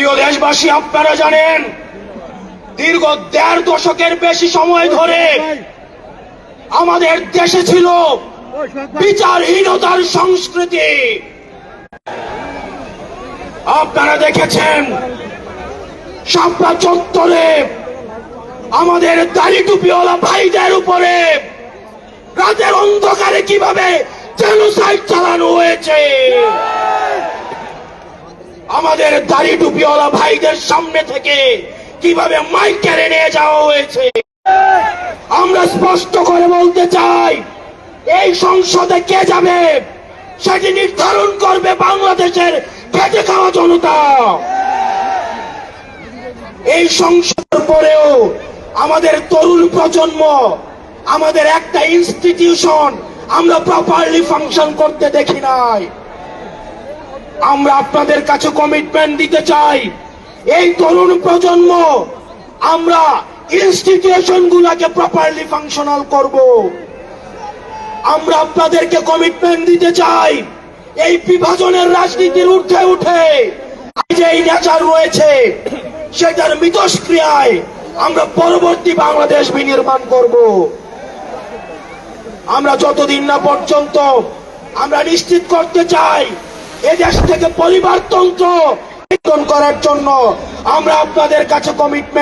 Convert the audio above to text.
প্রিয় দেশবাসী, আপনারা জানেন, দীর্ঘ দেড় দশকের বেশি সময় ধরে আমাদের দেশে ছিল বিচারহীনতার সংস্কৃতি। আপনারা দেখেছেন সাপড়া চত্বরে আমাদের দাড়ি টুপিওয়ালা ভাইদের উপরে রাতের অন্ধকারে কীভাবে চালানো হয়েছে। আমাদের দাড়ি টুপিওয়ালা ভাইদের সামনে থেকে কীভাবে মাইক কেড়ে নিয়ে যাওয়া হয়েছে? আমরা স্পষ্ট করে বলতে চাই, এই সংসদে কে যাবে সেটি নির্ধারণ করবে বাংলাদেশের খেটে খাওয়া জনতা। এই সংসদের পরেও আমাদের তরুণ প্রজন্ম, আমাদের একটা ইনস্টিটিউশন আমরা প্রপারলি ফাংশন করতে দেখি নাই। আমরা আপনাদের কাছে কমিটমেন্ট দিতে চাই। এই তরুণ প্রজন্ম, আমরা ইনস্টিটিউশন গুলাকে প্রপারলি ফাংশনাল করব। আমরা আপনাদেরকে কমিটমেন্ট দিতে চাই। এই বিভাজনের রাজনীতির ঊর্ধ্বে উঠে যে এই নেচার রয়েছে, সেটার মিতস্ক্রিয়ায় আমরা পরবর্তী বাংলাদেশ বিনির্মাণ করব। আমরা যতদিন না পর্যন্ত আমরা নিশ্চিত করতে চাই এদেশ থেকে পরিবারতন্ত্র করার জন্য আমরা আপনাদের কাছে কমিটমেন্ট